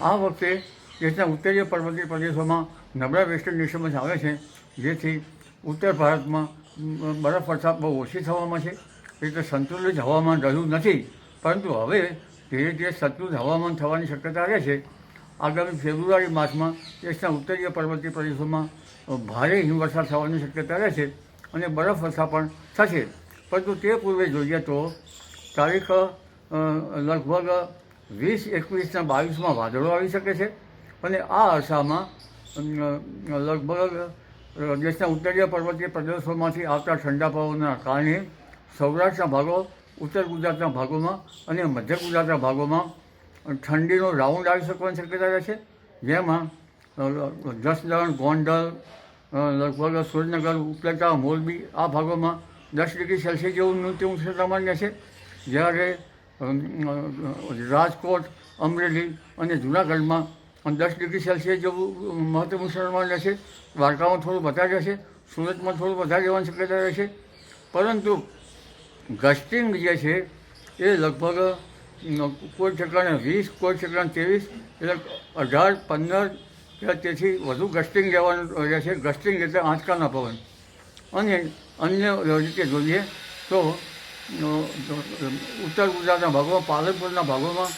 આ વખતે દેશના ઉત્તરીય પર્વતીય પ્રદેશોમાં નબળા વેસ્ટર્ન ડિસ્ટર્બન્સ આવે છે, જેથી ઉત્તર ભારતમાં બરફ વરસાદ બહુ ઓછી થવામાં છે. એટલે સંતુલિત હવામાન રહ્યું નથી, પરંતુ હવે ધીરે ધીરે સંતુલિત હવામાન થવાની શક્યતા રહે છે. આગામી ફેબ્રુઆરી માસમાં દેશના ઉત્તરીય પર્વતીય પ્રદેશોમાં ભારે હિમવર્ષા થવાની શક્યતા રહે છે અને બરફ વર્ષા પણ થશે. પરંતુ તે પૂર્વે જોઈએ તો તારીખ લગભગ વીસ, એકવીસના બાવીસમાં વાદળો આવી શકે છે અને આ અરસામાં લગભગ દેશના ઉત્તરીય પર્વતીય પ્રદેશોમાંથી આવતા ઠંડા પવનના કારણે સૌરાષ્ટ્રના ભાગો, ઉત્તર ગુજરાતના ભાગોમાં અને મધ્ય ગુજરાતના ભાગોમાં ઠંડીનો રાઉન્ડ આવી શકવાની શક્યતા રહે છે. જેમાં જસદણ, ગોંડલ લગભગ સુરેન્દ્રનગર, ઉપલેટા, મોરબી આ ભાગોમાં દસ ડિગ્રી સેલ્સિયસ જેવું ન્યૂનતમ ઉષ્ણતામાન છે જ્યારે રાજકોટ, અમરેલી અને જૂનાગઢમાં દસ ડિગ્રી સેલ્સિયસ જેવું મહત્તમ ઉષ્ણતામાન રહેશે. દ્વારકામાં થોડું વધારે રહેશે. સુરતમાં થોડું વધારે રહેવાની શક્યતા રહેશે. પરંતુ ગસ્ટિંગ જે છે, એ લગભગ કોઈ ઠેકાણે વીસ, કોઈ ઠેકાણે ત્રેવીસ, એટલે અઢાર, પંદર તેથી વધુ ગસ્ટિંગ રહેવાનું રહેશે. ગસ્ટિંગ એટલે આંચકાના પવન. અને અન્ય રીતે જોઈએ તો ઉત્તર ગુજરાતના ભાગોમાં, પાલનપુરના ભાગોમાં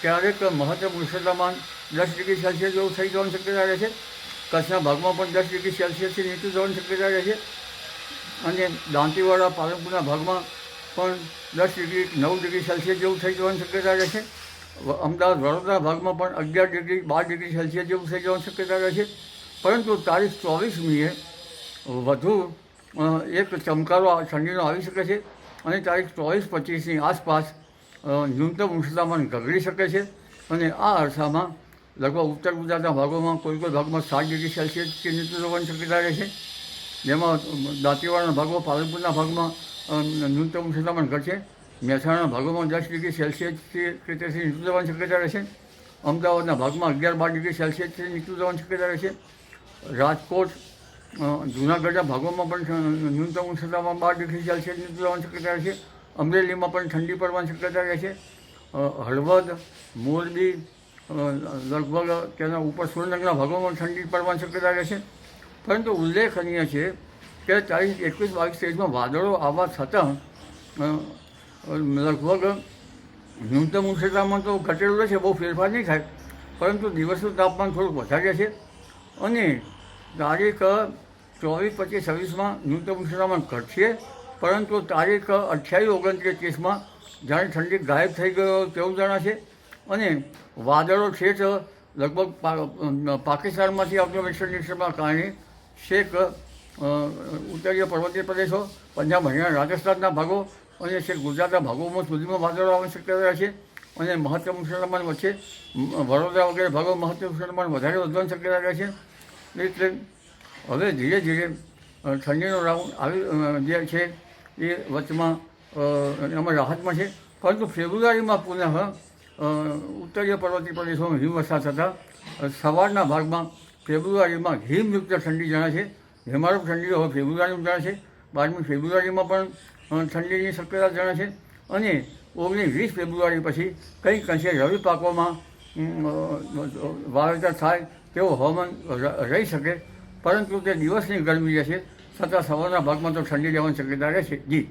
ક્યારેક મહત્તમ ઉષ્ણતામાન દસ ડિગ્રી સેલ્સિયસ જેવું થઈ જવાની શક્યતા રહે છે. કચ્છના ભાગમાં પણ દસ ડિગ્રી સેલ્સિયસથી નીચું જવાની શક્યતા રહે છે. અને દાંતીવાડા, પાલનપુરના ભાગમાં પણ દસ ડિગ્રી, નવ ડિગ્રી સેલ્સિયસ જેવું થઈ જવાની શક્યતા રહે છે. અમદાવાદ, વડોદરા ભાગમાં પણ અગિયાર ડિગ્રી, બાર ડિગ્રી સેલ્સિયસ જેવું થઈ જવાની શક્યતા રહે છે. પરંતુ તારીખ ચોવીસમીએ વધુ એક ચમકારો ઠંડીનો આવી શકે છે. અને તારીખ ચોવીસ, પચીસની આસપાસ ન્યૂનતમ ઉષ્ણતામાન ગગડી શકે છે અને આ અરસામાં લગભગ ઉત્તર ગુજરાતના ભાગોમાં કોઈ કોઈ ભાગમાં સાત ડિગ્રી સેલ્સિયસથી નીચે જવાની શક્યતા રહે છે. જેમાં દાંતીવાડાના ભાગમાં પાલનપુરના ભાગમાં ન્યૂનતમ ઉષ્ણતામાન ઘટશે મહેસાણાના ભાગોમાં દસ ડિગ્રી સેલ્સિયસથી કે નીચું જવાની શક્યતા રહેશે અમદાવાદના ભાગમાં અગિયાર બાર ડિગ્રી સેલ્સિયસથી નીચું જવાની શક્યતા રહેશે રાજકોટ જૂનાગઢના ભાગોમાં પણ ન્યૂનતમ ઉષ્ણતામાં બાર ડિગ્રી સેલ્સિયસ નીચે શક્યતા રહેશે અમરેલીમાં પણ ઠંડી પડવાની શક્યતા રહેશે છે. હળવદ, મોરબી લગભગ તેના ઉપર સુરેન્દ્રનગરના ભાગોમાં ઠંડી પડવાની શક્યતા રહેશે પરંતુ ઉલ્લેખનીય છે કે તારીખ એકવીસ બાવીસ સ્ટેજમાં વાદળો આવવા છતાં લગભગ ન્યૂનતમ ઉષ્ણતામાં તો ઘટેલું રહેશે બહુ ફેરફાર નહીં થાય. પરંતુ દિવસનું તાપમાન થોડુંક વધારે છે. અને તારીખ ચોવીસ પચીસ છવ્વીસમાં ન્યૂનતમ ઉષ્ણતામાન ઘટશે, પરંતુ તારીખ અઠ્યાવીસ ઓગણત્રીસ ત્રીસમાં જાણે ઠંડી ગાયબ થઈ ગયો તેવું જણાશે. અને વાદળો છે જ લગભગ પાકિસ્તાનમાંથી આવતો વેસ્ટર્ન ડિસ્ટર્બના કારણે છેક ઉત્તરીય પર્વતીય પ્રદેશો, પંજાબ, હરિયાણા, રાજસ્થાનના ભાગો અને છેક ગુજરાતના ભાગોમાં સુધીમાં વાદળો આવવાની શક્યતા છે અને મહત્તમ ઉષ્ણતામાન વચ્ચે વડોદરા વગેરે ભાગો મહત્તમ ઉષ્ણતામાન વધારે વધવાની શક્યતા છે એટલે હવે ધીરે ધીરે ઠંડીનો રાઉન્ડ આવી જે છે એ વચમાં એમાં રાહતમાં છે. પરંતુ ફેબ્રુઆરીમાં પુનઃ ઉત્તરીય પર્વતીય પ્રદેશોમાં હિમવર્ષા થતાં સવારના ભાગમાં ફેબ્રુઆરીમાં હિમયુક્ત ઠંડી જણાશે હિમારૂપ ઠંડી હવે ફેબ્રુઆરીમાં જણાશે બારમી ફેબ્રુઆરીમાં પણ ઠંડીની શક્યતા જણાશે અને ઓગણીસ વીસ ફેબ્રુઆરી પછી કંઈક અંશે રવિ પાકોમાં વાવેતર થાય તેવું હવામાન રહી શકે, પરંતુ તે દિવસની ગરમી રહેશે છતાં સવારના ભાગમાં તો ઠંડી રહેવાની શક્યતા રહેશે જી.